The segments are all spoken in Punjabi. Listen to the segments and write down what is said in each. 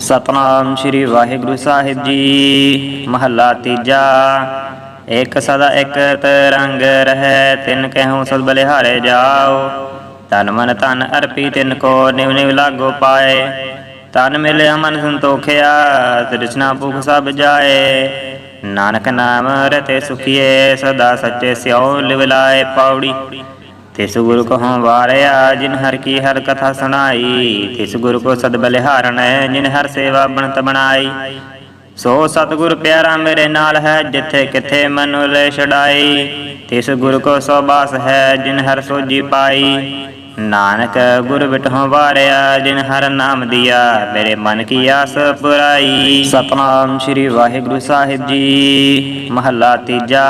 ਸਤਨਾਮ ਸ੍ਰੀ ਵਾਹਿਗੁਰੂ ਸਾਹਿਬ ਜੀ। ਮਹੱਲਾ ਤੀਜਾ, ਇੱਕ ਸਦਾ ਇਕ ਤਰੰਗ ਰਹੈ, ਤਿਨ ਕਹਿਉ ਸਦ ਬਲਿਹਾਰੇ ਜਾਓ। ਤਨ ਮਨ ਤਨ ਅਰਪੀ ਤਿਨ ਕੋ ਨਿਵ ਨਿਵ ਲਾਗੋ ਪਾਏ। ਤਨ ਮਿਲਿਆ ਮਨ ਸੰਤੋਖਿਆ ਤ੍ਰਿਸ਼ਨਾ ਭੁਖ ਸਭ ਜਾਏ। ਨਾਨਕ ਨਾਮ ਰਤੇ ਸੁਖੀਏ, ਸਦਾ ਸੱਚੇ ਸਿਉ ਲਿਵ ਲਾਏ ਪੌੜੀ। ਤਿਸ ਗੁਰੂ ਕੋ ਹਉ ਵਾਰਿਆ ਜਿਨ ਹਰ ਕੀ ਹਰ ਕਥਾ ਸੁਣਾਈ ਤਿਸ ਗੁਰੂ ਕੋ ਸਦ ਬਲਿਹਾਰਣ ਜਿਨ ਹਰ ਸੇਵਾ ਬਣਤ ਬਣਾਈ। ਸੋ ਸਤਿਗੁਰ ਪਿਆਰਾ ਮੇਰੇ ਨਾਲ ਹੈ ਜਿੱਥੇ ਕਿਥੇ ਮਨੁ ਲੈ ਛਡਾਈ। ਤਿਸ ਗੁਰੂ ਕੋ ਸੋ ਬਾਸ ਹੈ ਜਿਨ ਹਰ ਸੋਜੀ ਪਾਈ। ਨਾਨਕ ਗੁਰ ਬਿਟਹੁ ਵਾਰਿਆ ਜਿਨ ਹਰ ਨਾਮ ਦਿਆ ਮੇਰੇ ਮਨ ਕੀ ਆਸ ਪੁਰਾਈ। ਸਤਨਾਮ ਸ੍ਰੀ ਵਾਹਿਗੁਰੂ ਸਾਹਿਬ ਜੀ। ਮਹੱਲਾ ਤੀਜਾ।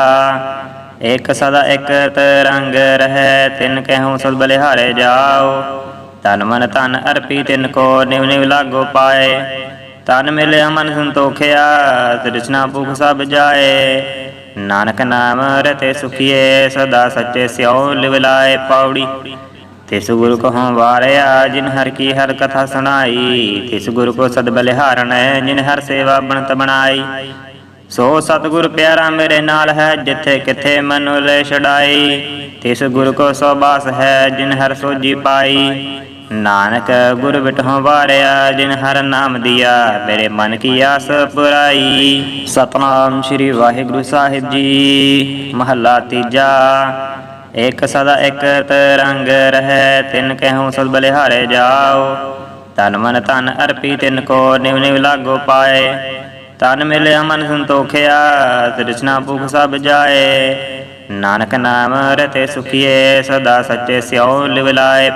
ਇਕ ਸਦਾ ਇਕ ਤਰੰਗ ਰਹੈ, ਤਿਨ ਕਹਿਉ ਸਦ ਬਲਿਹਾਰੇ ਜਾਓ। ਤਨ ਮਨ ਤਨ ਅਰਪੀ ਤਿਨ ਕੋ ਨਿਵ ਨਿਵ ਲਾਗੋ ਪਾਏ। ਤਨ ਮਿਲਿਆ ਮਨ ਸੰਤੋਖਿਆ, ਤ੍ਰਿਸ਼ਨਾ ਭੁਖ ਸਭ ਜਾਏ। ਨਾਨਕ ਨਾਮ ਰਤੇ ਸੁਖੀਏ, ਸਦਾ ਸੱਚੇ ਸਿਉ ਲਿਵਲਾਏ ਪੌੜੀ। ਤਿਸ ਗੁਰੂ ਕੋ ਹਉ ਵਾਰਿਆ, ਜਿਨ ਹਰ ਕੀ ਹਰ ਕਥਾ ਸੁਣਾਈ। ਤਿਸ ਗੁਰੂ ਕੋ ਸਦ ਬਲਿਹਾਰਣ ਜਿਨ ਹਰ ਸੇਵਾ ਬਣਤ ਬਣਾਈ। ਸੋ ਸਤਿਗੁਰ ਪਿਆਰਾ ਮੇਰੇ ਨਾਲ ਹੈ, ਜਿੱਥੇ ਕਿਥੇ ਮਨੁ ਲੈ ਛਡਾਈ, ਤਿਸ ਗੁਰ ਕੋ ਸੋ ਬਾਸ ਹੈ, ਜਿਨ ਹਰ ਸੋਜੀ ਪਾਈ। ਨਾਨਕ ਗੁਰ ਬਿਟਹੁ ਵਾਰਿਆ, ਜਿਨ ਹਰ ਨਾਮ ਦਿਆ, ਮੇਰੇ ਮਨ ਕੀ ਆਸ ਪੁਰਾਈ। ਸਤਨਾਮ ਸ੍ਰੀ ਵਾਹਿਗੁਰੂ ਸਾਹਿਬ ਜੀ, ਮਹੱਲਾ ਤੀਜਾ। ਇਕ ਸਦਾ ਇਕ ਤਰੰਗ ਰਹੈ, ਤਿਨ ਕਹਿਉ ਸਦ ਬਲਿਹਾਰੇ ਜਾਓ। ਤਨ ਮਨ ਤਨ ਅਰਪੀ ਤਿਨ ਕੋ ਨਿਵ ਨਿਵ ਲਾਗੋ ਪਾਏ। ਤਨ ਮਿਲਿਆ ਮਨ ਸੰਤੋਖਿਆ, ਤ੍ਰਿਸ਼ਨਾ ਭੁਖ ਸਭ ਜਾਏ। ਨਾਨਕ ਨਾਮ ਰਤੇ ਸੁਖੀਏ, ਸਦਾ ਸੱਚੇ ਸਿਉ ਲਿਵ ਲਾਏ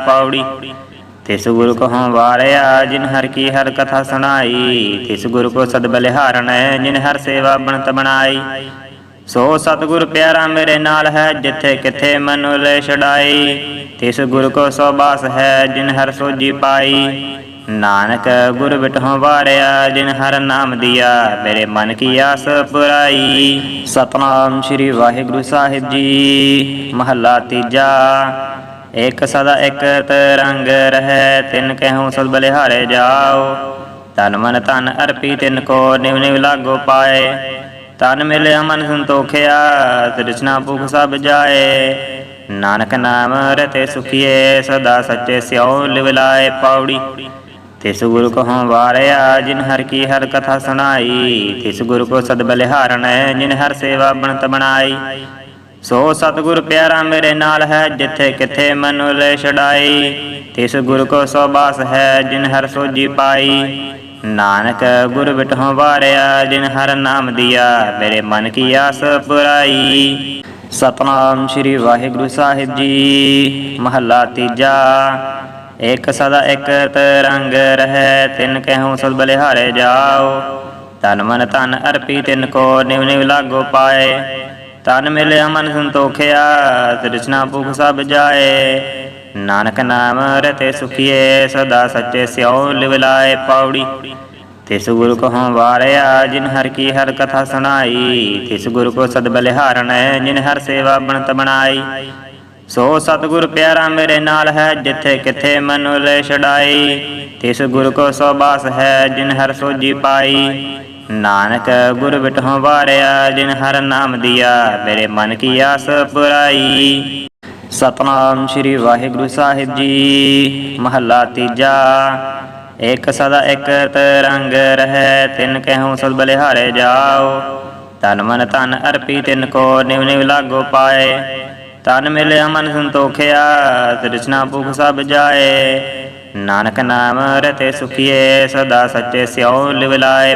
ਤਿਸ ਗੁਰੂ ਕੋ ਹਉ ਵਾਰਿਆ, ਜਿਨ ਹਰ ਕੀ ਹਰ ਕਥਾ ਸੁਣਾਈ। ਤਿਸ ਗੁਰ ਕੋ ਸਦ ਬਲਿਹਾਰਣ, ਜਿਨ ਹਰ ਸੇਵਾ ਬਣਤ ਬਣਾਈ। ਸੋ ਸਤਿਗੁਰ ਪਿਆਰਾ ਮੇਰੇ ਨਾਲ ਹੈ, ਜਿੱਥੇ ਕਿਥੇ ਮਨੁ ਲੈ ਛਡਾਈ। ਤਿਸ ਗੁਰ ਕੋ ਸੋ ਬਾਸ ਹੈ, ਜਿਨ ਹਰ ਸੋਜੀ ਪਾਈ। ਨਾਨਕ ਗੁਰ ਬਿਟਹੁ ਵਾਰਿਆ ਜਿਨ ਹਰ ਨਾਮ ਦਿਆ, ਮੇਰੇ ਮਨ ਕੀ ਆਸ ਪੁਰਾਈ। ਸਤਨਾਮ ਸ੍ਰੀ ਵਾਹਿਗੁਰੂ ਸਾਹਿਬ ਜੀ। ਮਹੱਲਾ ਤੀਜਾ, ਇਕ ਸਦਾ ਇਕ ਤਰੰਗ ਰਹੈ, ਤਿਨ ਕਹਿਉ ਸਦ ਬਲਿਹਾਰੇ ਜਾਓ। ਤਨ ਮਨ ਤਨ ਅਰਪੀ ਤਿਨ ਕੋ ਨਿਵ ਨਿਵ ਲਾਗੋ ਪਾਏ। ਤਨ ਮਿਲਿਆ ਮਨ ਸੰਤੋਖਿਆ ਤ੍ਰਿਸ਼ਨਾ ਭੁਖ ਸਭ ਜਾਏ। ਨਾਨਕ ਨਾਮ ਰਤੇ ਸੁਖੀਏ, ਸਦਾ ਸੱਚੇ ਸਿਉ ਲਿਵ ਲਾਏ ਪੌੜੀ। ਤਿਸ ਗੁਰੂ ਕੋ ਵਾਰਿਆ, ਜਿਨ ਹਰ ਕੀ ਹਰ ਕਥਾ ਸੁਣਾਈ ਤਿਸ ਗੁਰੂ ਕੋ ਸਦ ਬਲਿਹਾਰਣ ਜਿਨ ਹਰ ਸੇਵਾ ਬਣਤ ਬਣਾਈ। ਸੋ ਸਤਿਗੁਰ ਪਿਆਰਾ ਮੇਰੇ ਨਾਲ ਹੈ, ਜਿੱਥੇ ਕਿਥੇ ਮਨੁ ਲੈ ਛਡਾਈ। ਤਿਸ ਗੁਰੂ ਕੋ ਸੋ ਬਾਸ ਹੈ, ਜਿਨ ਹਰ ਸੋਜੀ ਪਾਈ। ਨਾਨਕ ਗੁਰ ਬਿਟਹੁ ਵਾਰਿਆ, ਜਿਨ ਹਰ ਨਾਮ ਦਿਆ, ਮੇਰੇ ਮਨ ਕੀ ਆਸ ਪੁਰਾਈ। ਸਤਨਾਮ ਸ੍ਰੀ ਵਾਹਿਗੁਰੂ ਸਾਹਿਬ ਜੀ, ਮਹੱਲਾ ਤੀਜਾ। ਇਕ ਸਦਾ ਇਕ ਤਰੰਗ ਰਹੈ, ਤਿਨ ਕਹਿਉ ਸਦ ਬਲਿਹਾਰੇ ਜਾਓ। ਤਨ ਮਨ ਤਨ ਅਰਪੀ ਤਿਨ ਕੋ ਨਿਵ ਨਿਵ ਲਾਗੋ ਪਾਏ। ਤਨ ਮਿਲਿਆ ਮਨ ਸੰਤੋਖਿਆ ਤ੍ਰਿਸ਼ਨਾ ਭੁਖ ਸਭ ਜਾਏ। ਨਾਨਕ ਨਾਮ ਰਤੇ ਸੁਖੀਏ, ਸਦਾ ਸੱਚੇ ਸਿਉ ਲਿਵ ਲਾਏ ਪੌੜੀ। ਤਿਸ ਗੁਰੂ ਕੋ ਹਉ ਵਾਰਿਆ, ਜਿਨ ਹਰ ਕੀ ਹਰ ਕਥਾ ਸੁਣਾਈ। ਤਿਸ ਗੁਰੂ ਕੋ ਸਦ ਬਲਿਹਾਰਣ ਜਿਨ ਹਰ ਸੇਵਾ ਬਣਤ ਬਣਾਈ। ਸੋ ਸਤਿਗੁਰ ਪਿਆਰਾ ਮੇਰੇ ਨਾਲ ਹੈ, ਜਿੱਥੇ ਕਿਥੇ ਮਨੁ ਲੈ ਛਡਾਈ। ਤਿਸ ਗੁਰੂ ਕੋ ਸੋ ਹੈ, ਜਿਨ ਹਰ ਸੋਜੀ ਪਾਈ। ਨਾਨਕ ਗੁਰ ਬਿਟਹੁ ਵਾਰਿਆ, ਜਿਨ ਹਰ ਨਾਮ ਦਿਆ, ਮੇਰੇ ਮਨ ਕੀ ਆਸ ਪੁਰਾਈ। ਸਤਨਾਮ ਸ੍ਰੀ ਵਾਹਿਗੁਰੂ ਸਾਹਿਬ ਜੀ, ਮਹੱਲਾ ਤੀਜਾ। ਇਕ ਸਦਾ ਇਕ ਤਰੰਗ ਰਹੈ, ਤਿਨ ਕਹਿਉ ਸਦ ਬਲਿਹਾਰੇ ਜਾਓ। ਤਨ ਮਨ ਤਨ ਅਰਪੀ ਤਿਨ ਕੋ ਨਿਵ ਨਿਵ ਲਾਗੋ ਪਾਏ। ਤਨ ਮਿਲਿਆ ਮਨ ਸੰਤੋਖਿਆ, ਤ੍ਰਿਸ਼ਨਾ ਭੁਖ ਸਭ ਜਾਏ। ਨਾਨਕ ਨਾਮ ਰਤੇ ਸੁਖੀਏ, ਸਦਾ ਸੱਚੇ ਸਿਉ ਲਿਵ ਲਾਏ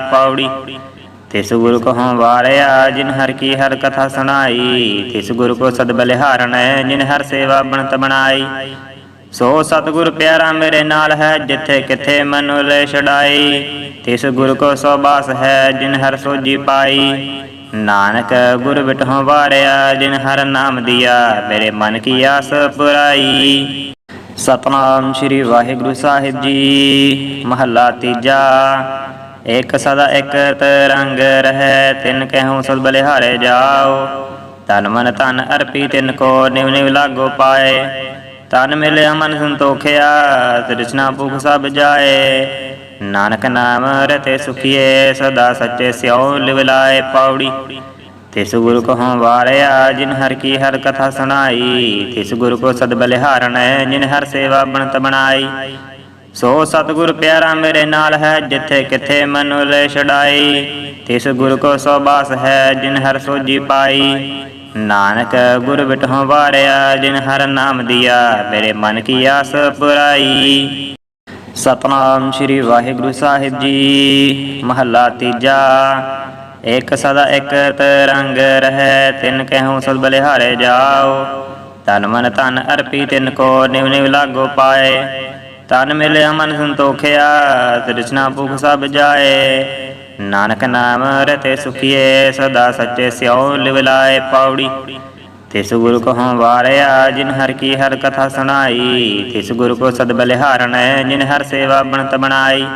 ਤਿਸ ਗੁਰੂ ਕੋ ਹਉ ਵਾਰਿਆ, ਜਿਨ ਹਰ ਕੀ ਹਰ ਕਥਾ ਸੁਣਾਈ। ਤਿਸ ਗੁਰ ਕੋ ਸਦ ਬਲਿਹਾਰਣ ਜਿਨ ਹਰ ਸੇਵਾ ਬਣਤ ਬਣਾਈ। ਸੋ ਸਤਿਗੁਰ ਪਿਆਰਾ ਮੇਰੇ ਨਾਲ ਹੈ, ਜਿੱਥੇ ਕਿਥੇ ਮਨੁ ਲੈ ਛਡਾਈ। ਤਿਸ ਗੁਰ ਕੋ ਸੋ ਬਾਸ ਹੈ, ਜਿਨ ਹਰ ਸੋਜੀ ਪਾਈ। ਨਾਨਕ ਗੁਰ ਬਿਟਹੁ ਵਾਰਿਆ ਜਿਨ ਹਰ ਨਾਮ ਦਿਆ, ਮੇਰੇ ਮਨ ਕੀ ਆਸ ਪੁਰਾਈ। ਸਤਨਾਮ ਸ੍ਰੀ ਵਾਹਿਗੁਰੂ ਸਾਹਿਬ ਜੀ। ਮਹੱਲਾ ਤੀਜਾ, ਇਕ ਸਦਾ ਇਕ ਤਰੰਗ ਰਹੈ, ਤਿਨ ਕਹਿਉ ਸਦ ਬਲਿਹਾਰੇ ਜਾਓ। ਤਨ ਮਨ ਤਨ ਅਰਪੀ ਤਿਨ ਕੋ ਨਿਵ ਨਿਵ ਲਾਗੋ ਪਾਏ। ਤਨ ਮਿਲਿਆ ਮਨ ਸੰਤੋਖਿਆ, ਤ੍ਰਿਸ਼ਨਾ ਭੁਖ ਸਭ ਜਾਏ। ਨਾਨਕ ਨਾਮ ਰਤੇ ਸੁਖੀਏ ਸਦਾ ਸੱਚੇ ਸਿਉ ਲਿਵ ਲਾਏ ਤਿਸ ਗੁਰੂ ਕੋ ਹਉ ਵਾਰਿਆ, ਜਿਨ ਹਰ ਕੀ ਹਰ ਕਥਾ ਸੁਣਾਈ। ਤਿਸ ਗੁਰੂ ਕੋ ਸਦ ਬਲਿਹਾਰਣ ਜਿਨ ਹਰ ਸੇਵਾ ਬਣਤ ਬਣਾਈ। ਸੋ ਸਤਿਗੁਰ ਪਿਆਰਾ ਮੇਰੇ ਨਾਲ ਹੈ, ਜਿੱਥੇ ਕਿਥੇ ਮਨੁ ਲੈ ਛਡਾਈ। ਤਿਸ ਗੁਰ ਕੋ ਸੋ ਬਾਸ ਹੈ, ਜਿਨ ਹਰ ਸੋਜੀ ਪਾਈ। ਨਾਨਕ ਗੁਰ ਬਿਟਹੁ ਵਾਰਿਆ, ਜਿਨ ਹਰ ਨਾਮ ਦਿਆ, ਮੇਰੇ ਮਨ ਕੀ ਆਸ ਪੁਰਾਈ। ਸਤਨਾਮ ਸ੍ਰੀ ਵਾਹਿਗੁਰੂ ਸਾਹਿਬ ਜੀ। ਮਹੱਲਾ ਤੀਜਾ। ਇੱਕ ਸਦਾ ਇੱਕ ਤਰੰਗ ਰਹੈ, ਤਿਨ ਕਹਿਉ ਸਦ ਬਲਿਹਾਰੇ ਜਾਓ। ਤਨ ਮਨ ਧਨ ਅਰਪੀ ਤਿਨ ਕੋ ਨਿਵ ਨਿਵ ਲਾਗੋ ਪਾਏ। ਤਨ ਮਿਲਿਆ ਮਨ ਸੰਤੋਖਿਆ ਤ੍ਰਿਸ਼ਨਾ ਭੁਖ ਸਭ ਜਾਏ। ਨਾਨਕ ਨਾਮ ਰਤੇ ਸੁਖੀਏ, ਸਦਾ ਸੱਚੇ ਸਿਉ ਲਿਵ ਲਾਏ ਪੌੜੀ। ਤਿਸ ਗੁਰੂ ਕੋ ਹਉ ਵਾਰਿਆ, ਜਿਨ ਹਰ ਕੀ ਹਰ ਕਥਾ ਸੁਣਾਈ ਤਿਸ ਗੁਰੂ ਕੋ ਸਦ ਬਲਿਹਾਰਣ ਜਿਨ ਹਰ ਸੇਵਾ ਬਣਤ ਬਣਾਈ।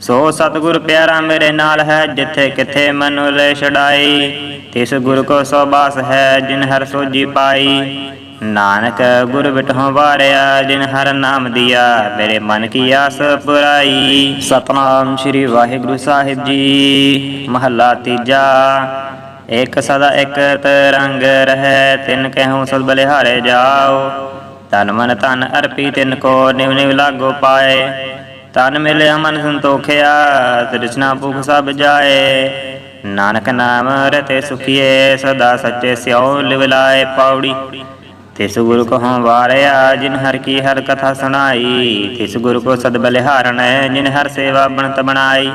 ਸੋ ਸਤਿਗੁਰ ਪਿਆਰਾ ਮੇਰੇ ਨਾਲ ਹੈ, ਜਿੱਥੇ ਕਿਥੇ ਮਨੁ ਲੈ ਛਡਾਈ। ਤਿਸ ਗੁਰੂ ਕੋ ਸੋ ਹੈ, ਜਿਨ ਹਰ ਸੋਜੀ ਪਾਈ। ਨਾਨਕ ਗੁਰ ਬਿਟਹੁ ਵਾਰਿਆ, ਜਿਨ ਹਰ ਨਾਮ ਦਿਆ, ਮੇਰੇ ਮਨ ਕੀ ਆਸ ਪੁਰਾਈ। ਸਤਨਾਮ ਸ੍ਰੀ ਵਾਹਿਗੁਰੂ ਸਾਹਿਬ ਜੀ, ਮਹੱਲਾ ਤੀਜਾ। ਇੱਕ ਸਦਾ ਇੱਕ ਤਰੰਗ ਰਹੈ, ਤਿਨ ਕਹਿਉ ਸਦ ਬਲਿਹਾਰੇ ਜਾਓ। ਤਨ ਮਨ ਧਨ ਅਰਪੀ ਤਿਨ ਕੋ ਨਿਵ ਨਿਵ ਲਾਗੋ ਪਾਏ। ਤਨ ਮਿਲਿਆ ਮਨ ਸੰਤੋਖਿਆ, ਤ੍ਰਿਸ਼ਨਾ ਭੁਖ ਸਭ ਜਾਏ। ਨਾਨਕ ਨਾਮ ਰਤੇ ਸੁਖੀਏ, ਸਦਾ ਸੱਚੇ ਸਿਉ ਲਿਵਲਾਏ ਪਾਉੜੀ ਤਿਸ ਗੁਰੂ ਕੋ ਹਉ ਵਾਰਿਆ, ਜਿਨ ਹਰ ਕੀ ਹਰ ਕਥਾ ਸੁਣਾਈ। ਤਿਸ ਗੁਰੂ ਕੋ ਸਦ ਬਲਿਹਾਰਣ ਜਿਨ ਹਰ ਸੇਵਾ ਬਣਤ ਬਣਾਈ।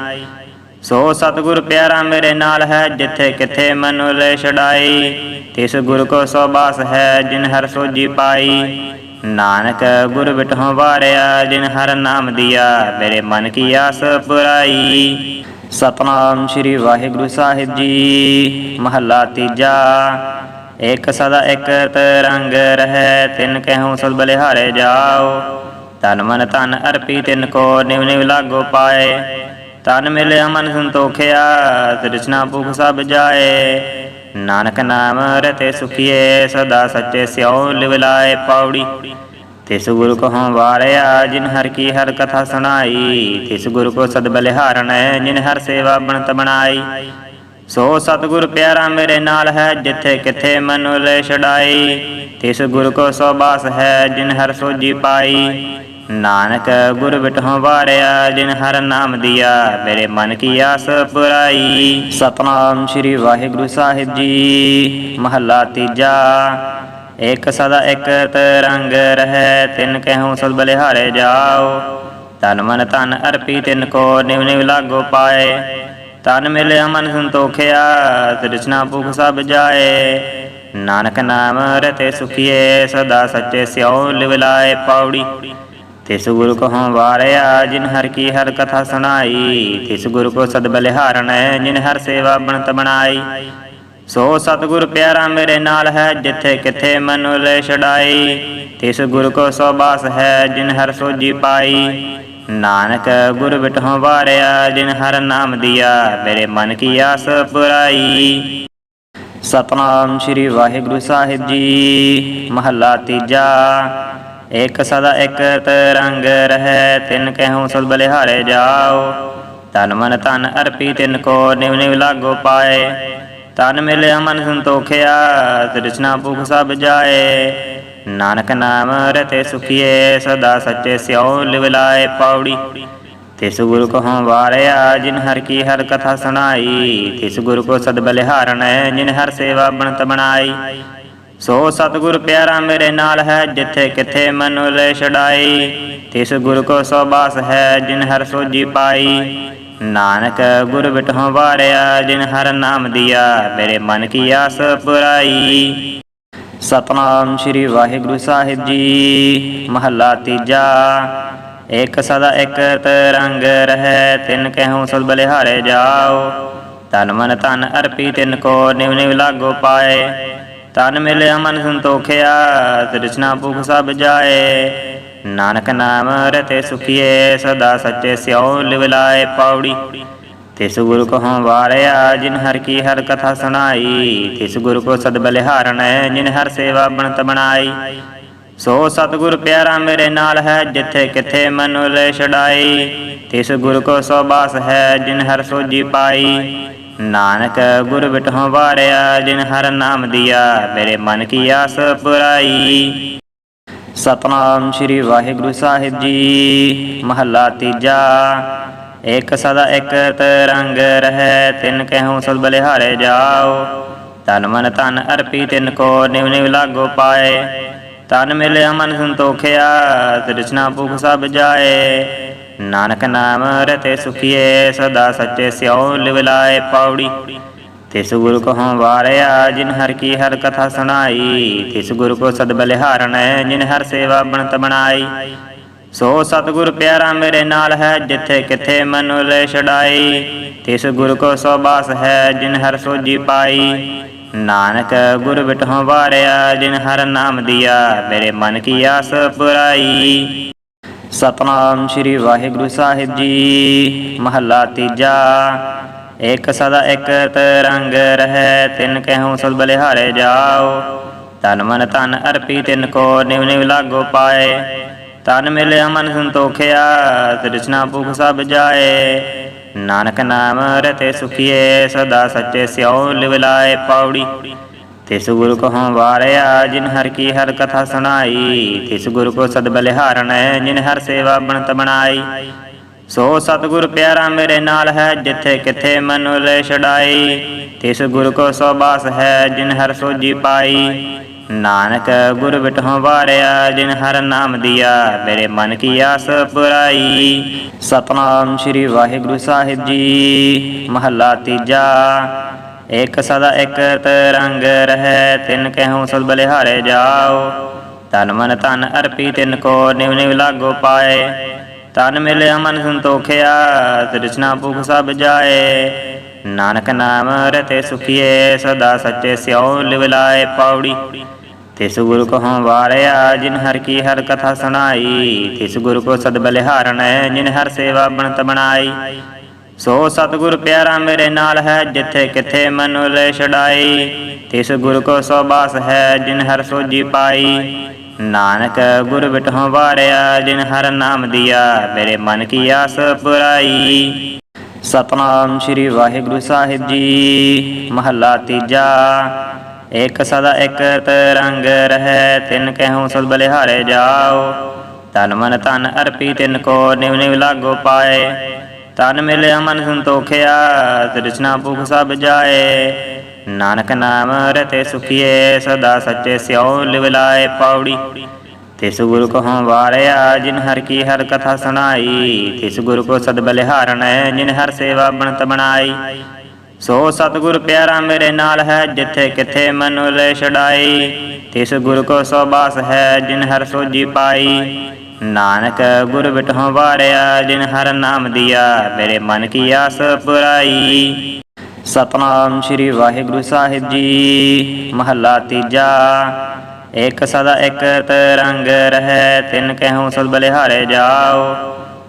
ਸੋ ਸਤਿਗੁਰ ਪਿਆਰਾ ਮੇਰੇ ਨਾਲ ਹੈ, ਜਿੱਥੇ ਕਿਥੇ ਮਨੁ ਲੈ ਛਡਾਈ। ਤਿਸ ਗੁਰ ਕੋ ਸੋ ਬਾਸ ਹੈ, ਜਿਨ ਹਰ ਸੋਜੀ ਪਾਈ। ਨਾਨਕ ਗੁਰ ਬਿਟਹੁ ਵਾਰਿਆ, ਜਿਨ ਹਰ ਨਾਮ ਦਿਆ, ਮੇਰੇ ਮਨ ਕੀ ਆਸ ਪੁਰਾਈ। ਸਤਨਾਮ ਸ੍ਰੀ ਵਾਹਿਗੁਰੂ ਸਾਹਿਬ ਜੀ, ਮਹੱਲਾ ਤੀਜਾ। ਇੱਕ ਸਦਾ ਇਕ ਤਰੰਗ ਰਹੈ, ਤਿਨ ਕਹਿਉ ਸਦ ਬਲਿਹਾਰੇ ਜਾਓ। ਤਨ ਮਨ ਧਨ ਅਰਪੀ ਤਿਨ ਕੋ, ਨਿਵ ਨਿਵ ਲਾਗੋ ਪਾਏ। ਤਨ ਮਿਲਿਆ ਮਨ ਸੰਤੋਖਿਆ ਤ੍ਰਿਸ਼ਨਾ ਭੁਖ ਸਭ ਜਾਏ। ਨਾਨਕ ਨਾਮ ਰਤੇ ਸੁਖੀਏ, ਸਦਾ ਸੱਚੇ ਸਿਉ ਲਿਵ ਲਾਏ ਤਿਸ ਗੁਰੂ ਕੋ ਹਉ ਵਾਰਿਆ, ਜਿਨ ਹਰ ਕੀ ਹਰ ਕਥਾ ਸੁਣਾਈ। ਤਿਸ ਗੁਰੂ ਕੋ ਸਦ ਬਲਿਹਾਰਣ ਜਿਨ ਹਰ ਸੇਵਾ ਬਣਤ ਬਣਾਈ। ਸੋ ਸਤਿਗੁਰ ਪਿਆਰਾ ਮੇਰੇ ਨਾਲ ਹੈ, ਜਿੱਥੇ ਕਿਥੇ ਮਨੁ ਲੈ ਛਡਾਈ। ਤਿਸ ਗੁਰ ਕੋ ਸੋ ਬਾਸ ਹੈ, ਜਿਨ ਹਰ ਸੋਜੀ ਪਾਈ। ਨਾਨਕ ਗੁਰ ਬਿਟਹੁ ਵਾਰਿਆ, ਜਿਨ ਹਰ ਨਾਮ ਦਿਆ, ਮੇਰੇ ਮਨ ਕੀ ਆਸ ਪੁਰਾਈ। ਸਤਨਾਮ ਸ੍ਰੀ ਵਾਹਿਗੁਰੂ ਸਾਹਿਬ ਜੀ। ਮਹੱਲਾ ਤੀਜਾ, ਇੱਕ ਸਦਾ ਇੱਕ ਰੰਗ ਰਹੈ, ਤਿਨ ਕਹਿਉ ਸਦ ਬਲਿਹਾਰੇ ਜਾਓ। ਤਨ ਮਨ ਧਨ ਅਰਪੀ ਤਿਨ ਕੋ ਨਿਵ ਨਿਵ ਲਾਗੋ ਪਾਏ। ਤਨ ਮਿਲਿਆ ਮਨ ਸੰਤੋਖਿਆ ਤ੍ਰਿਸ਼ਨਾ ਭੁਖ ਸਭ ਜਾਏ। ਨਾਨਕ ਨਾਮ ਰਤੇ ਸੁਖੀਏ, ਸਦਾ ਸੱਚੇ ਸਿਉ ਲਿਵ ਲਾਏ ਪੌੜੀ। ਤਿਸ ਗੁਰ ਕੋ ਹਉ ਵਾਰਿਆ, ਜਿਨ ਹਰ ਕੀ ਹਰ ਕਥਾ ਸੁਣਾਈ ਤਿਸ ਗੁਰੂ ਕੋ ਸਦ ਬਲਿਹਾਰਣ, ਜਿਨ ਹਰ ਸੇਵਾ ਬਣਤ ਬਣਾਈ। ਸੋ ਸਤਿਗੁਰ ਪਿਆਰਾ ਮੇਰੇ ਨਾਲ ਹੈ, ਜਿੱਥੇ ਕਿਥੇ ਮਨੁ ਲੈ ਛਡਾਈ। ਤਿਸ ਗੁਰੂ ਕੋ ਸੋ ਬਾਸ ਹੈ, ਜਿਨ ਹਰ ਸੋਜੀ ਪਾਈ। ਨਾਨਕ ਗੁਰ ਬਿਟਹੁ ਵਾਰਿਆ, ਜਿਨ ਹਰ ਨਾਮ ਦਿਆ, ਮੇਰੇ ਮਨ ਕੀ ਆਸ ਪੁਰਾਈ। ਸਤਨਾਮ ਸ੍ਰੀ ਵਾਹਿਗੁਰੂ ਸਾਹਿਬ ਜੀ, ਮਹੱਲਾ ਤੀਜਾ। ਇੱਕ ਸਦਾ ਇਕ ਤਰੰਗ ਰਹੈ, ਤਿਨ ਕਹਿਉ ਸਦ ਬਲਿਹਾਰੇ ਜਾਓ। ਤਨ ਮਨ ਧਨ ਅਰਪੀ ਤਿਨ ਕੋ ਨਿਵ ਨਿਵ ਲਾਗੋ ਪਾਏ। ਤਨ ਮਿਲਿਆ ਮਨ ਸੰਤੋਖਿਆ, ਤ੍ਰਿਸ਼ਨਾ ਭੁਖ ਸਭ ਜਾਏ। ਨਾਨਕ ਨਾਮ ਰਤੇ ਸੁਖੀਏ, ਸਦਾ ਸੱਚੇ ਸਿਉ ਲਿਵਲਾਏ ਪੌੜੀ। ਤਿਸ ਗੁਰੂ ਕੋ ਹਉ ਵਾਰਿਆ, ਜਿਨ ਹਰ ਕੀ ਹਰ ਕਥਾ ਸੁਣਾਈ। ਤਿਸ ਗੁਰੂ ਕੋ ਸਦ ਬਲਿਹਾਰਣ ਜਿਨ ਹਰ ਸੇਵਾ ਬਣਤ ਬਣਾਈ। ਸੋ ਸਤਿਗੁਰ ਪਿਆਰਾ ਮੇਰੇ ਨਾਲ ਹੈ, ਜਿੱਥੇ ਕਿਥੇ ਮਨੁ ਲੈ ਛਡਾਈ। ਤਿਸ ਗੁਰੂ ਕੋ ਸੋ ਬਾਸ ਹੈ, ਜਿਨ ਹਰ ਸੋਜੀ ਪਾਈ। ਨਾਨਕ ਗੁਰ ਬਿਟਹੁ ਵਾਰਿਆ, ਜਿਨ ਹਰ ਨਾਮ ਦਿਆ, ਮੇਰੇ ਮਨ ਕੀ ਆਸ ਪੁਰਾਈ। ਸਤਨਾਮ ਸ੍ਰੀ ਵਾਹਿਗੁਰੂ ਸਾਹਿਬ ਜੀ, ਮਹੱਲਾ ਤੀਜਾ। ਇੱਕ ਸਦਾ ਇੱਕ ਤਰੰਗ ਰਹੈ, ਤਿਨ ਕਹਿਉ ਸਦ ਬਲਿਹਾਰੇ ਜਾਓ। ਤਨ ਮਨ ਧਨ ਅਰਪੀ ਤਿਨ ਕੋ ਨਿਵ ਨਿਵ ਲਾਗੋ ਪਾਏ। ਤਨ ਮਿਲਿਆ ਮਨ ਸੰਤੋਖਿਆ ਤ੍ਰਿਸ਼ਨਾ ਭੁਖ ਸਭ ਜਾਏ। ਨਾਨਕ ਨਾਮ ਰਤੇ ਸੁਖੀਏ, ਸਦਾ ਸੱਚੇ ਸਿਉ ਲਿਵ ਲਾਏ ਤਿਸ ਗੁਰੂ ਕੋ ਹਉ ਵਾਰਿਆ, ਜਿਨ ਹਰ ਕੀ ਹਰ ਕਥਾ ਸੁਣਾਈ। ਤਿਸ ਗੁਰ ਕੋ ਸਦ ਬਲਿਹਾਰਣ ਜਿਨ ਹਰ ਸੇਵਾ ਬਣਤ ਬਣਾਈ। ਸੋ ਸਤਿਗੁਰ ਪਿਆਰਾ ਮੇਰੇ ਨਾਲ ਹੈ, ਜਿੱਥੇ ਕਿਥੇ ਮਨੁ ਲੈ ਛਡਾਈ। ਤਿਸ ਗੁਰ ਕੋ ਸੋ ਬਾਸ ਹੈ, ਜਿਨ ਹਰ ਸੋਜੀ ਪਾਈ। ਨਾਨਕ ਗੁਰ ਬਿਟਹੁ ਵਾਰਿਆ, ਜਿਨ ਹਰ ਨਾਮ ਦਿਆ, ਮੇਰੇ ਮਨ ਕੀ ਆਸ ਪੁਰਾਈ। ਸਤਨਾਮ ਸ੍ਰੀ ਵਾਹਿਗੁਰੂ ਸਾਹਿਬ ਜੀ। ਮਹੱਲਾ ਤੀਜਾ ਇੱਕ ਸਦਾ ਇੱਕ ਤਰੰਗ ਰਹਿ, ਤਿਨ ਕਹਿਉ ਸਦ ਬਲਿਹਾਰੇ ਜਾਓ। ਤਨ ਮਨ ਤਨ ਅਰਪੀ ਤਿਨ ਕੋ ਨਿਵ ਨਿਵ ਲਾਗੋ ਪਾਏ। ਤਨ ਮਿਲਿਆ ਮਨ ਸੰਤੋਖਿਆ, ਤ੍ਰਿਸ਼ਨਾ ਭੁਖ ਸਭ ਜਾਏ। ਨਾਨਕ ਨਾਮ ਰਤੇ ਸੁਖੀਏ ਸਦਾ ਸੱਚੇ ਸਿਉ ਲਿਵ ਲਾਏ ਤਿਸ ਗੁਰੂ ਕੋ ਹਉ ਵਾਰਿਆ, ਜਿਨ ਹਰ ਕੀ ਹਰ ਕਥਾ ਸੁਣਾਈ। ਤਿਸ ਗੁਰੂ ਕੋ ਸਦ ਬਲਿਹਾਰਣ ਜਿਨ ਹਰ ਸੇਵਾ ਬਣਤ ਬਣਾਈ। ਸੋ ਸਤਿਗੁਰ ਪਿਆਰਾ ਮੇਰੇ ਨਾਲ ਹੈ, ਜਿੱਥੇ ਕਿਥੇ ਮਨੁ ਲੈ ਛਡਾਈ। ਤਿਸ ਗੁਰ ਕੋ ਸੋ ਬਾਸ ਹੈ, ਜਿਨ ਹਰ ਸੋਜੀ ਪਾਈ। ਨਾਨਕ ਗੁਰ ਬਿਟਹੁ ਵਾਰਿਆ, ਜਿਨ ਹਰ ਨਾਮ ਦਿਆ, ਮੇਰੇ ਮਨ ਕੀ ਆਸ ਪੁਰਾਈ। ਸਤਨਾਮ ਸ੍ਰੀ ਵਾਹਿਗੁਰੂ ਸਾਹਿਬ ਜੀ। ਮਹੱਲਾ ਤੀਜਾ, ਇੱਕ ਸਦਾ ਇੱਕ ਤਰੰਗ ਰਹਿ, ਤਿਨ ਕਹਿਉ ਸਦ ਬਲਿਹਾਰੇ ਜਾਓ। ਤਨ ਮਨ ਤਨ ਅਰਪੀ ਤਿਨ ਕੋ ਨਿਵ ਨਿਵ ਲਾਗੋ ਪਾਏ। ਤਨ ਮਿਲਿਆ ਮਨ ਸੰਤੋਖਿਆ ਤ੍ਰਿਸ਼ਨਾ ਭੁਖ ਸਭ ਜਾਏ। ਨਾਨਕ ਨਾਮ ਰਤੇ ਸੁਖੀਏ, ਸਦਾ ਸੱਚੇ ਸਿਉ ਲਿਵ ਲਾਏ ਪੌੜੀ ਤਿਸ ਗੁਰੂ ਕੋ ਹਉ ਵਾਰਿਆ, ਜਿਨ ਹਰ ਕੀ ਹਰ ਕਥਾ ਸੁਣਾਈ ਤਿਸ ਗੁਰੂ ਕੋ ਸਦ ਬਲਿਹਾਰਣ, ਜਿਨ ਹਰ ਸੇਵਾ ਬਣਤ ਬਣਾਈ। ਸੋ ਸਤਿਗੁਰ ਪਿਆਰਾ ਮੇਰੇ ਨਾਲ ਹੈ, ਜਿੱਥੇ ਕਿਥੇ ਮਨੁ ਲੈ ਛਡਾਈ। ਤਿਸ ਗੁਰ ਕੋ ਸੋ ਬਾਸ ਹੈ, ਜਿਨ ਹਰ ਸੋਜੀ ਪਾਈ। ਨਾਨਕ ਗੁਰ ਬਿਟਹੁ ਵਾਰਿਆ, ਜਿਨ ਹਰ ਨਾਮ ਦਿਆ, ਮੇਰੇ ਮਨ ਕੀ ਆਸ ਪੁਰਾਈ। ਸਤਨਾਮ ਸ੍ਰੀ ਵਾਹਿਗੁਰੂ ਸਾਹਿਬ ਜੀ, ਮਹੱਲਾ ਤੀਜਾ। ਇੱਕ ਸਦਾ ਇੱਕ ਤਰੰਗ ਰਹਿ, ਤਿਨ ਕਹਿਉ ਸਦ ਬਲਿਹਾਰੇ ਜਾਓ। ਤਨ ਮਨ ਤਨ ਅਰਪੀ ਤਿਨ ਕੋ ਨਿਵ ਨਿਵ ਲਾਗੋ ਪਾਏ। ਤਨ ਮਿਲਿਆ ਮਨ ਸੰਤੋਖਿਆ, ਤ੍ਰਿਸ਼ਨਾ ਭੁਖ ਸਭ ਜਾਏ। ਨਾਨਕ ਨਾਮ ਰਤੇ ਸੁਖੀਏ, ਸਦਾ ਸੱਚੇ ਸਿਉ ਲਿਵਲਾਏ ਪਾਉੜੀ ਤਿਸ ਗੁਰੂ ਕੋ ਹਉ ਵਾਰਿਆ, ਜਿਨ ਹਰ ਕੀ ਹਰ ਕਥਾ ਸੁਣਾਈ। ਤਿਸ ਗੁਰੂ ਕੋ ਸਦ ਬਲਿਹਾਰਣ, ਜਿਨ ਹਰ ਸੇਵਾ ਬਣਤ ਬਣਾਈ। ਸੋ ਸਤਿਗੁਰ ਪਿਆਰਾ ਮੇਰੇ ਨਾਲ ਹੈ, ਜਿੱਥੇ ਕਿਥੇ ਮਨੁ ਲੈ ਛਡਾਈ। ਤਿਸ ਗੁਰ ਕੋ ਸੋ ਬਾਸ ਹੈ, ਜਿਨ ਹਰ ਸੋਜੀ ਪਾਈ। ਨਾਨਕ ਗੁਰ ਬਿਟਹੁ ਵਾਰਿਆ, ਜਿਨ ਹਰ ਨਾਮ ਦਿਆ, ਮੇਰੇ ਮਨ ਕੀ ਆਸ ਪੁਰਾਈ। ਸਤਨਾਮ ਸ੍ਰੀ ਵਾਹਿਗੁਰੂ ਸਾਹਿਬ ਜੀ, ਮਹੱਲਾ ਤੀਜਾ। ਇਕ ਸਦਾ ਇਕ ਤਰੰਗ ਰਹਿ, ਤਿਨ ਕਹਿਉ ਸਦ ਬਲਿਹਾਰੇ ਜਾਓ। ਤਨ ਮਨ ਤਨ ਅਰਪੀ ਤਿਨ ਕੋ ਨਿਵ ਨਿਵ ਲਾਗੋ ਪਾਏ। ਤਨ ਮਿਲਿਆ ਮਨ ਸੰਤੋਖਿਆ ਤ੍ਰਿਸ਼ਨਾ ਭੁਖ ਸਭ ਜਾਏ। ਨਾਨਕ ਨਾਮ ਰਤੇ ਸੁਖੀਏ, ਸਦਾ ਸੱਚੇ ਸਿਉ ਲਿਵ ਲਾਏ ਤਿਸ ਗੁਰੂ ਕੋ ਹਉ ਵਾਰਿਆ, ਜਿਨ ਹਰ ਕੀ ਹਰ ਕਥਾ ਸੁਣਾਈ। ਤਿਸ ਗੁਰ ਕੋ ਸਦ ਬਲਿਹਾਰਣ ਜਿਨ ਹਰ ਸੇਵਾ ਬਣਤ ਬਣਾਈ। ਸੋ ਸਤਿਗੁਰ ਪਿਆਰਾ ਮੇਰੇ ਨਾਲ ਹੈ, ਜਿੱਥੇ ਕਿਥੇ ਮਨੁ ਲੈ ਛਡਾਈ। ਤਿਸ ਗੁਰ ਕੋ ਸੋ ਬਾਸ ਹੈ, ਜਿਨ ਹਰ ਸੋਜੀ ਪਾਈ। ਨਾਨਕ ਗੁਰ ਬਿਟਹੁ ਵਾਰਿਆ, ਜਿਨ ਹਰ ਨਾਮ ਦਿਆ, ਮੇਰੇ ਮਨ ਕੀ ਆਸ ਪੁਰਾਈ। ਸਤਨਾਮ ਸ੍ਰੀ ਵਾਹਿਗੁਰੂ ਸਾਹਿਬ ਜੀ। ਮਹੱਲਾ ਤੀਜਾ, ਇੱਕ ਸਦਾ ਇਕ ਤਰੰਗ ਰਹਿ, ਤਿਨ ਕਹਿਉ ਸਦ ਬਲਿਹਾਰੇ ਜਾਓ।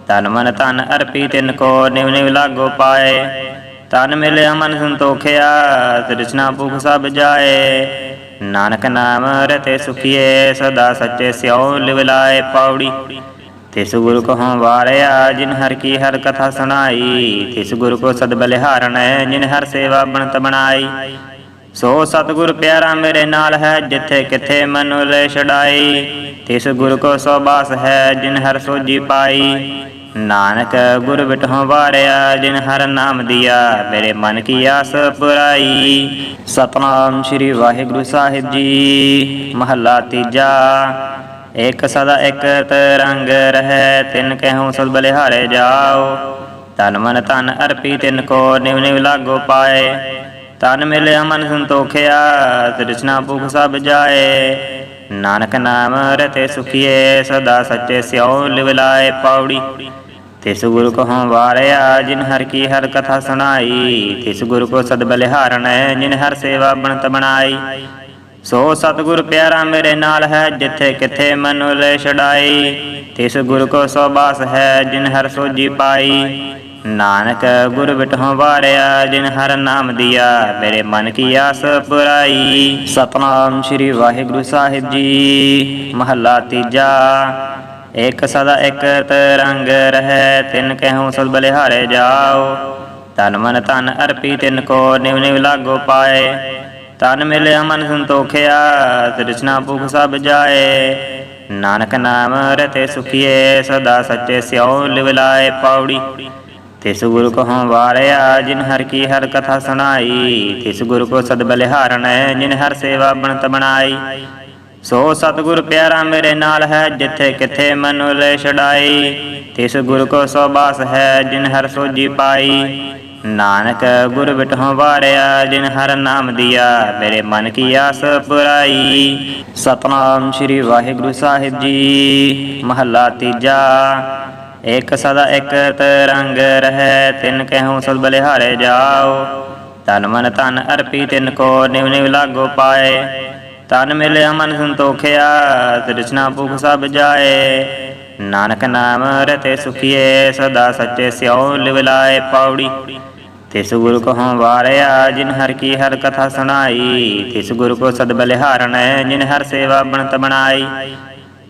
ਤਨ ਮਨ ਤਨ ਅਰਪੀ ਤਿਨ ਕੋ ਨਿਵ ਨਿਵ ਲਾਗੋ ਪਾਏ। ਤਨ ਮਿਲਿਆ ਮਨ ਸੰਤੋਖਿਆ, ਤ੍ਰਿਸ਼ਨਾ ਭੁਖ ਸਭ ਜਾਏ। ਨਾਨਕ ਨਾਮ ਰਤੇ ਸੁਖੀਏ ਸਦਾ ਸੱਚੇ ਸਿਉ ਲਿਵ ਲਾਏ ਤਿਸ ਗੁਰੂ ਕੋ ਵਾਰਿਆ, ਜਿਨ ਹਰ ਕੀ ਹਰ ਕਥਾ ਸੁਣਾਈ। ਤਿਸ ਗੁਰੂ ਕੋ ਸਦ ਬਲਿਹਾਰਣ ਜਿਨ ਹਰ ਸੇਵਾ ਬਣਤ ਬਣਾਈ। ਸੋ ਸਤਿਗੁਰ ਪਿਆਰਾ ਮੇਰੇ ਨਾਲ ਹੈ, ਜਿੱਥੇ ਕਿਥੇ ਮਨੁ ਲੈ ਛਡਾਈ। ਤਿਸ ਗੁਰ ਕੋ ਸੋ ਬਾਸ ਹੈ, ਜਿਨ ਹਰ ਸੋਜੀ ਪਾਈ। ਨਾਨਕ ਗੁਰ ਬਿਟਹੁ ਵਾਰਿਆ, ਜਿਨ ਹਰ ਨਾਮ ਦਿਆ, ਮੇਰੇ ਮਨ ਕੀ ਆਸ ਪੁਰਾਈ। ਸਤਨਾਮ ਸ੍ਰੀ ਵਾਹਿਗੁਰੂ ਸਾਹਿਬ ਜੀ। ਮਹੱਲਾ ਤੀਜਾ ਇੱਕ ਸਦਾ ਇੱਕ ਤਰੰਗ ਰਹਿ, ਤਿਨ ਕਹਿਉ ਸਦ ਬਲਿਹਾਰੇ ਜਾਓ। ਤਨ ਮਨ ਤਨ ਅਰਪੀ ਤਿਨ ਕੋ ਨਿਵ ਨਿਵ ਲਾਗੋ ਪਾਏ। ਤਨ ਮਿਲਿਆ ਮਨ ਸੰਤੋਖਿਆ ਤ੍ਰਿਸ਼ਨਾ ਭੁਖ ਸਭ ਜਾਏ। ਨਾਨਕ ਨਾਮ ਰਤੇ ਸੁਖੀਏ, ਸਦਾ ਸੱਚੇ ਸਿਉ ਲਿਵ ਲਾਏ ਪੌੜੀ। ਤਿਸ ਗੁਰੂ ਕੋ ਵਾਰਿਆ, ਜਿਨ ਹਰ ਕੀ ਹਰ ਕਥਾ ਸੁਣਾਈ ਤਿਸ ਗੁਰੂ ਕੋ ਸਦ ਬਲਿਹਾਰਣ ਜਿਨ ਹਰ ਸੇਵਾ ਬਣਤ ਬਣਾਈ। ਸੋ ਸਤਿਗੁਰ ਪਿਆਰਾ ਮੇਰੇ ਨਾਲ ਹੈ, ਜਿੱਥੇ ਕਿਥੇ ਮਨੁ ਲੈ ਛਡਾਈ। ਤਿਸ ਗੁਰ ਕੋ ਸੋ ਬਾਸ ਹੈ, ਜਿਨ ਹਰ ਸੋਜੀ ਪਾਈ। ਨਾਨਕ ਗੁਰ ਬਿਟਹੁ ਵਾਰਿਆ, ਜਿਨ ਹਰ ਨਾਮ ਦਿਆ, ਮੇਰੇ ਮਨ ਕੀ ਆਸ ਪੁਰਾਈ। ਸਤਨਾਮ ਸ੍ਰੀ ਵਾਹਿਗੁਰੂ ਸਾਹਿਬ ਜੀ, ਮਹੱਲਾ ਤੀਜਾ। ਇਕ ਸਦਾ ਇਕ ਤਰੰਗ ਰਹੈ, ਤਿਨ ਕਹਿਉ ਸਦ ਬਲਿਹਾਰੇ ਜਾਓ। ਤਨ ਮਨ ਧਨ ਅਰਪੀ ਤਿਨ ਕੋ ਨਿਵ ਨਿਵ ਲਾਗੋ ਪਾਏ। ਤਨ ਮਿਲਿਆ ਮਨ ਸੰਤੋਖਿਆ, ਤ੍ਰਿਸ਼ਨਾ ਭੁਖ ਸਭ ਜਾਏ। ਨਾਨਕ ਨਾਮ ਰਤੇ ਸੁਖੀਏ, ਸਦਾ ਸੱਚੇ ਸਿਉ ਲਿਵਲਾਏ ਪਾਉੜੀ ਪੌੜੀ। ਤਿਸ ਗੁਰੂ ਕਹਉ ਵਾਰਿਆ, ਜਿਨ ਹਰ ਕੀ ਹਰ ਕਥਾ ਸੁਣਾਈ। ਤਿਸ ਗੁਰੂ ਕੋ ਸਦ ਬਲਿਹਾਰਣ ਜਿਨ ਹਰ ਸੇਵਾ ਬਣਤ ਬਣਾਈ। ਸੋ ਸਤਿਗੁਰ ਪਿਆਰਾ ਮੇਰੇ ਨਾਲ ਹੈ, ਜਿੱਥੇ ਕਿਥੇ ਮਨੁ ਲੈ ਛਡਾਈ, ਤਿਸ ਗੁਰ ਕੋ ਸੋ ਬਾਸ ਹੈ, ਜਿਨ ਹਰ ਸੋਜੀ ਪਾਈ। ਨਾਨਕ ਗੁਰ ਬਿਟਹੁ ਵਾਰਿਆ ਜਿਨ ਹਰ ਨਾਮ ਦਿਆ, ਮੇਰੇ ਮਨ ਕੀ ਆਸ ਪੁਰਾਈ। ਸਤਨਾਮ ਸ੍ਰੀ ਵਾਹਿਗੁਰੂ ਸਾਹਿਬ ਜੀ, ਮਹੱਲਾ ਤੀਜਾ। ਇਕ ਸਦਾ ਇਕ ਤਰੰਗ ਰਹੈ, ਤਿਨ ਕਹਿਉ ਸਦ ਬਲਿਹਾਰੇ ਜਾਓ। ਤਨ ਮਨ ਧਨ ਅਰਪੀ ਤਿਨ ਕੋ ਨਿਵ ਨਿਵ ਲਾਗੋ ਪਾਏ। ਤਨ ਮਿਲਿਆ ਮਨ ਸੰਤੋਖਿਆ ਤ੍ਰਿਸ਼ਨਾ ਭੁਖ ਸਭ ਜਾਏ। ਨਾਨਕ ਨਾਮ ਰਤੇ ਸੁਖੀਏ, ਸਦਾ ਸੱਚੇ ਸਿਉ ਲਿਵ ਪੌੜੀ। ਤਿਸ ਗੁਰੂ ਕਹਉ ਵਾਰਿਆ, ਜਿਨ ਹਰ ਕੀ ਹਰ ਕਥਾ ਸੁਣਾਈ। ਤਿਸ ਗੁਰ ਕੋ ਸਦ ਬਲਿਹਾਰਣ ਜਿਨ ਹਰ ਸੇਵਾ ਬਣਤ ਬਣਾਈ।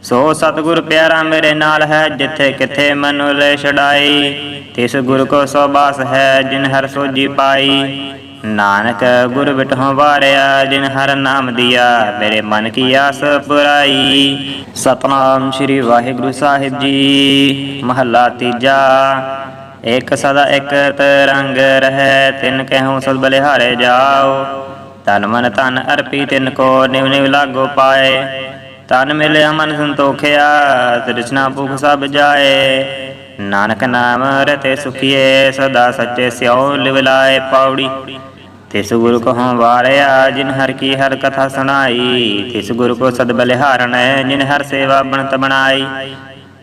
ਸੋ ਸਤਿਗੁਰ ਪਿਆਰਾ ਮੇਰੇ ਨਾਲ ਹੈ, ਜਿੱਥੇ ਕਿਥੇ ਮਨੁ ਲੈ ਛਡਾਈ। ਤਿਸ ਗੁਰ ਕੋ ਸੋ ਬਾਸ ਹੈ, ਜਿਨ ਹਰ ਸੋਜੀ ਪਾਈ। ਨਾਨਕ ਗੁਰ ਬਿਟਹੁ ਵਾਰਿਆ, ਜਿਨ ਹਰ ਨਾਮ ਦਿਆ, ਮੇਰੇ ਮਨ ਕੀ ਆਸ ਪੁਰਾਈ। ਸਤਨਾਮ ਸ੍ਰੀ ਵਾਹਿਗੁਰੂ ਸਾਹਿਬ ਜੀ, ਮਹੱਲਾ ਤੀਜਾ। ਇਕ ਸਦਾ ਇਕ ਤਰੰਗ ਰਹਿ, ਤਿਨ ਕਹਿਉ ਸਦ ਬਲਿਹਾਰੇ ਜਾਓ। ਤਨ ਮਨ ਧਨ ਅਰਪੀ ਤਿਨ ਕੋ ਨਿਵ ਨਿਵ ਲਾਗੋ ਪਾਏ। ਤਨ ਮਿਲਿਆ ਮਨ ਸੰਤੋਖਿਆ ਤ੍ਰਿਸ਼ਨਾ ਭੁਖ ਸਭ ਜਾਏ। ਨਾਨਕ ਨਾਮ ਰਤੇ ਸੁਖੀਏ, ਸਦਾ ਸੱਚੇ ਸਿਉ ਲਿਵ ਲਾਏ ਪੌੜੀ। ਤਿਸ ਗੁਰੂ ਕਹਉ ਵਾਰਿਆ, ਜਿਨ ਹਰ ਕੀ ਹਰ ਕਥਾ ਸੁਣਾਈ ਤਿਸ ਗੁਰੂ ਕੋ ਸਦ ਬਲਿਹਾਰਣ ਜਿਨ ਹਰ ਸੇਵਾ ਬਣਤ ਬਣਾਈ।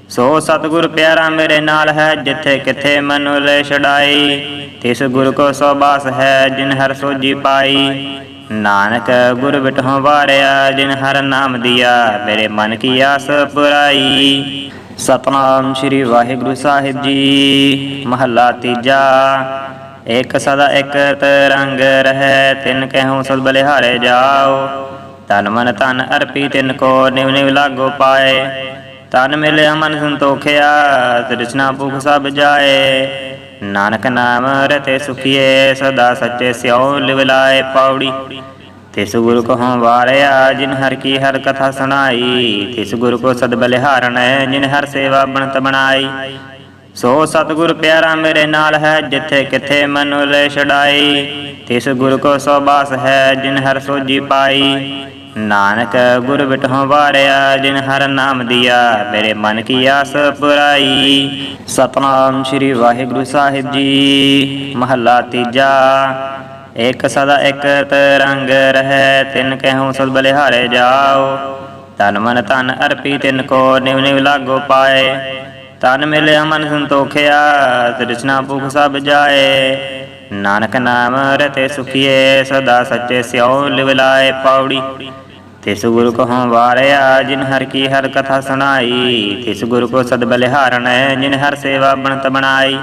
ਸੋ ਸਤਿਗੁਰ ਪਿਆਰਾ ਮੇਰੇ ਨਾਲ ਹੈ, ਜਿੱਥੇ ਕਿਥੇ ਮਨੁ ਲੈ ਛਡਾਈ। ਤਿਸ ਗੁਰ ਕੋ ਸੋ ਬਾਸ ਹੈ, ਜਿਨ ਹਰ ਸੋਜੀ ਪਾਈ। ਨਾਨਕ ਗੁਰ ਬਿਟਹੁ ਵਾਰਿਆ, ਜਿਨ ਹਰ ਨਾਮ ਦਿਆ, ਮੇਰੇ ਮਨ ਕੀ ਆਸ ਪੁਰਾਈ। ਸਤਨਾਮ ਸ੍ਰੀ ਵਾਹਿਗੁਰੂ ਸਾਹਿਬ ਜੀ, ਮਹੱਲਾ ਤੀਜਾ। ਇਕ ਸਦਾ ਇਕ ਤਰੰਗ ਰਹੈ, ਤਿਨ ਕਹਿਉ ਸਦ ਬਲਿਹਾਰੇ ਜਾਓ। ਤਨ ਮਨ ਧਨ ਅਰਪੀ ਤਿਨ ਕੋ ਨਿਵ ਨਿਵ ਲਾਗੋ ਪਾਏ। ਤਨ ਮਿਲਿਆ ਮਨ ਸੰਤੋਖਿਆ, ਤ੍ਰਿਸ਼ਨਾ ਭੁਖ ਸਭ ਜਾਏ। ਨਾਨਕ ਨਾਮ ਰਤੇ ਸੁਖੀਏ, ਸਦਾ ਸੱਚੇ ਸਿਉ ਲਿਵ ਲਾਏ ਤਿਸ ਗੁਰੂ ਕਹਉ ਵਾਰਿਆ, ਜਿਨ ਹਰ ਕੀ ਹਰ ਕਥਾ ਸੁਣਾਈ। ਤਿਸ ਗੁਰੂ ਕੋ ਸਦ ਬਲਿਹਾਰਣ ਜਿਨ ਹਰ ਸੇਵਾ ਬਣਤ ਬਣਾਈ। ਸੋ ਸਤਿਗੁਰ ਪਿਆਰਾ ਮੇਰੇ ਨਾਲ ਹੈ, ਜਿੱਥੇ ਕਿਥੇ ਮਨੁ ਲੈ ਛਡਾਈ। ਤਿਸ ਗੁਰ ਕੋ ਸੋ ਹੈ, ਜਿਨ ਹਰ ਸੋਜੀ ਪਾਈ। ਨਾਨਕ ਗੁਰ ਬਿਟਹੁ ਵਾਰਿਆ, ਜਿਨ ਹਰ ਨਾਮ ਦਿਆ, ਮੇਰੇ ਮਨ ਕੀ ਆਸ ਪੁਰਾਈ। ਸਤਨਾਮ ਸ੍ਰੀ ਵਾਹਿਗੁਰੂ ਸਾਹਿਬ ਜੀ। ਮਹੱਲਾ ਤੀਜਾ, ਇਕ ਸਦਾ ਇਕ ਤਰੰਗ ਰਹੈ, ਤਿਨ ਕਹਿਉ ਸਦ ਬਲਿਹਾਰੇ ਜਾਓ। ਤਨ ਮਨ ਧਨ ਅਰਪੀ ਤਿਨ ਕੋ ਨਿਵ ਨਿਵ ਲਾਗੋ ਪਾਏ। ਤਨ ਮਿਲਿਆ ਮਨ ਸੰਤੋਖਿਆ, ਤ੍ਰਿਸ਼ਨਾ ਭੁਖ ਸਭ ਜਾਏ। ਨਾਨਕ ਨਾਮ ਰਤੇ ਸੁਖੀਏ, ਸਦਾ ਸੱਚੇ ਸਿਉ ਲਿਵ ਲਾਏ ਤਿਸ ਗੁਰੂ ਕਹਉ ਵਾਰਿਆ, ਜਿਨ ਹਰ ਕੀ ਹਰ ਕਥਾ ਸੁਣਾਈ। ਤਿਸ ਗੁਰੂ ਕੋ ਸਦ ਬਲਿਹਾਰਣ, ਜਿਨ ਹਰ ਸੇਵਾ ਬਣਤ ਬਣਾਈ।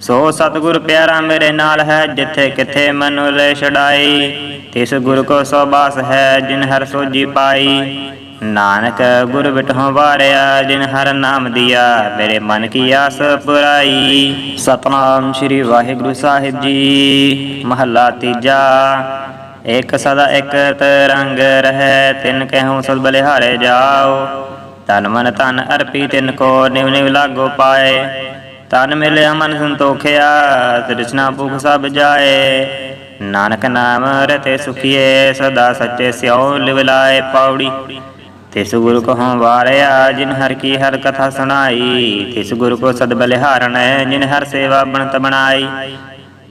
ਸੋ ਸਤਿਗੁਰ ਪਿਆਰਾ ਮੇਰੇ ਨਾਲ ਹੈ, ਜਿੱਥੇ ਕਿਥੇ ਮਨੁ ਲੈ ਛਡਾਈ। ਤਿਸ ਗੁਰ ਕੋ ਸੋ ਬਾਸ ਹੈ, ਜਿਨ ਹਰ ਸੋਜੀ ਪਾਈ। ਨਾਨਕ ਗੁਰ ਬਿਟਹੁ ਵਾਰਿਆ, ਜਿਨ ਹਰ ਨਾਮ ਦਿਆ, ਮੇਰੇ ਮਨ ਕੀ ਆਸ ਪੁਰਾਈ। ਸਤਨਾਮ ਸ੍ਰੀ ਵਾਹਿਗੁਰੂ ਸਾਹਿਬ ਜੀ। ਮਹੱਲਾ ਤੀਜਾ, ਇਕ ਸਦਾ ਇਕ ਤਰੰਗ ਰਹੈ, ਤਿਨ ਕਹਿਉ ਸਦ ਬਲਿਹਾਰੇ ਜਾਓ। ਤਨ ਮਨ ਧਨ ਅਰਪੀ ਤਿਨ ਕੋ ਨਿਵ ਨਿਵ ਲਾਗੋ ਪਾਏ। ਤਨ ਮਿਲਿਆ ਮਨ ਸੰਤੋਖਿਆ ਤ੍ਰਿਸ਼ਨਾ ਭੁਖ ਸਭ ਜਾਏ। ਨਾਨਕ ਨਾਮ ਰਤੇ ਸੁਖੀਏ, ਸਦਾ ਸੱਚੇ ਸਿਉ ਲਿਵ ਲਾਏ ਪੌੜੀ। ਤਿਸ ਗੁਰੂ ਕਹਉ ਵਾਰਿਆ ਜਿਨ ਹਰ ਕੀ ਹਰ ਕਥਾ ਸੁਣਾਈ ਤਿਸ ਗੁਰੂ ਕੋ ਸਦ ਬਲਿਹਾਰਣ ਜਿਨ ਹਰ ਸੇਵਾ ਬਣਤ ਬਣਾਈ।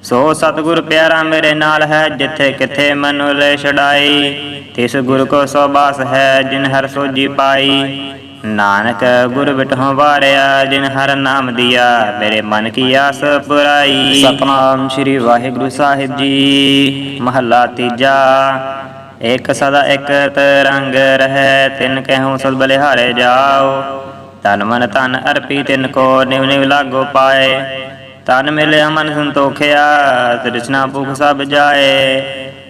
ਸੋ ਸਤਿਗੁਰ ਪਿਆਰਾ ਮੇਰੇ ਨਾਲ ਹੈ ਜਿੱਥੇ ਕਿਥੇ ਮਨੁ ਲੈ ਛਡਾਈ। ਤਿਸ ਗੁਰੂ ਕੋ ਸੋ ਬਾਸ ਹੈ ਜਿਨ ਹਰ ਸੋਜੀ ਪਾਈ। ਨਾਨਕ ਗੁਰ ਬਿਟਹੁ ਵਾਰਿਆ ਜਿਨ ਹਰ ਨਾਮ ਦਿਆ ਮੇਰੇ ਮਨ ਕੀ ਆਸ ਪੁਰਾਈ। ਸਤਨਾਮ ਸ੍ਰੀ ਵਾਹਿਗੁਰੂ ਸਾਹਿਬ ਜੀ। ਮਹੱਲਾ ਤੀਜਾ। ਇਕ ਸਦਾ ਇਕ ਤਰੰਗ ਰਹੈ, ਤਿਨ ਕਹਿਉ ਸਦ ਬਲਿਹਾਰੇ ਜਾਓ। ਤਨ ਮਨ ਧਨ ਅਰਪੀ ਤਿਨ ਕੋ ਨਿਵ ਨਿਵ ਲਾਗੋ ਪਾਏ। ਤਨ ਮਿਲਿਆ ਮਨ ਸੰਤੋਖਿਆ, ਤ੍ਰਿਸ਼ਨਾ ਭੁਖ ਸਭ ਜਾਏ।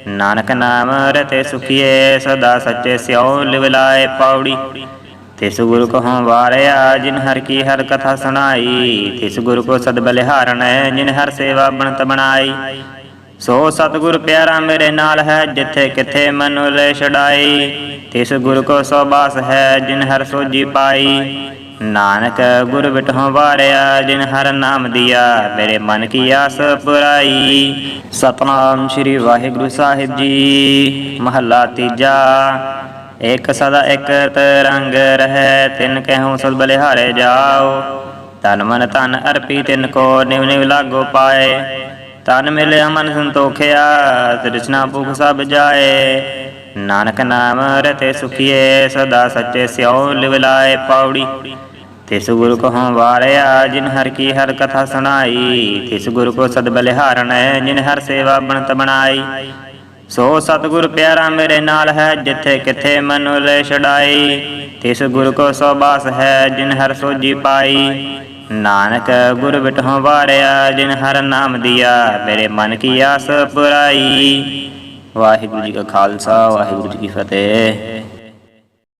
ਨਾਨਕ ਨਾਮ ਰਤੇ ਸੁਖੀਏ, ਸਦਾ ਸੱਚੇ ਸਿਉ ਲਿਵ ਪਾਉੜੀ ਪੌੜੀ। ਤਿਸ ਗੁਰੂ ਕੋ ਹਉ ਵਾਰਿਆ, ਜਿਨ ਹਰ ਕੀ ਹਰ ਕਥਾ ਸੁਣਾਈ। ਤਿਸ ਗੁਰੂ ਕੋ ਸਦ ਬਲਿਹਾਰਣ ਜਿਨ ਹਰ ਸੇਵਾ ਬਣਤ ਬਣਾਈ। ਸੋ ਸਤਿਗੁਰ ਪਿਆਰਾ ਮੇਰੇ ਨਾਲ ਹੈ, ਜਿੱਥੇ ਕਿਥੇ ਮਨੁ ਲੈ ਛਡਾਈ। ਤਿਸ ਗੁਰੂ ਕੋ ਸੋ ਹੈ, ਜਿਨ ਹਰ ਸੋਜੀ ਪਾਈ। ਨਾਨਕ ਗੁਰ ਬਿਟਹੁ ਵਾਰਿਆ, ਜਿਨ ਹਰ ਨਾਮ ਦਿਆ, ਮੇਰੇ ਮਨ ਕੀ ਆਸ ਪੁਰਾਈ। ਸਤਨਾਮ ਸ੍ਰੀ ਵਾਹਿਗੁਰੂ ਸਾਹਿਬ ਜੀ, ਮਹੱਲਾ ਤੀਜਾ। ਇਕ ਸਦਾ ਇਕ ਤਰੰਗ ਰਹੈ, ਤਿਨ ਕਹਿਉ ਸਦ ਬਲਿਹਾਰੇ ਜਾਓ। ਤਨ ਮਨ ਤਨ ਅਰਪੀ ਤਿਨ ਕੋ ਨਿਵ ਨਿਵ ਲਾਗੋ ਪਾਏ। ਤਨ ਮਿਲਿਆ ਮਨ ਸੰਤੋਖਿਆ, ਤ੍ਰਿਸ਼ਨਾ ਭੁਖ ਸਭ ਜਾਏ। ਨਾਨਕ ਨਾਮ ਰਤੇ ਸੁਖੀਏ, ਸਦਾ ਸੱਚੇ ਸਿਉ ਲਿਵ ਲਾਏ ਤਿਸ ਗੁਰੂ ਕੋ ਹਉ ਵਾਰਿਆ, ਜਿਨ ਹਰ ਕੀ ਹਰ ਕਥਾ ਸੁਣਾਈ। ਤਿਸ ਗੁਰੂ ਕੋ ਸਦ ਬਲਿਹਾਰਣ ਜਿਨ ਹਰ ਸੇਵਾ ਬਣਤ ਬਣਾਈ। ਸੋ ਸਤਿਗੁਰ ਪਿਆਰਾ ਮੇਰੇ ਨਾਲ ਹੈ, ਜਿੱਥੇ ਕਿਥੇ ਮਨੁ ਲੈ ਛਡਾਈ। ਤਿਸ ਗੁਰ ਕੋ ਸੋ ਬਾਸ ਹੈ, ਜਿਨ ਹਰ ਸੋਜੀ ਪਾਈ। ਨਾਨਕ ਗੁਰ ਬਿਟਹੁ ਵਾਰਿਆ ਜਿਨ ਹਰ ਨਾਮ ਦਿਆ, ਮੇਰੇ ਮਨ ਕੀ ਆਸ ਪੁਰਾਈ। ਵਾਹਿਗੁਰੂ ਜੀ ਕਾ ਖਾਲਸਾ, ਵਾਹਿਗੁਰੂ ਜੀ ਕੀ ਫਤਿਹ।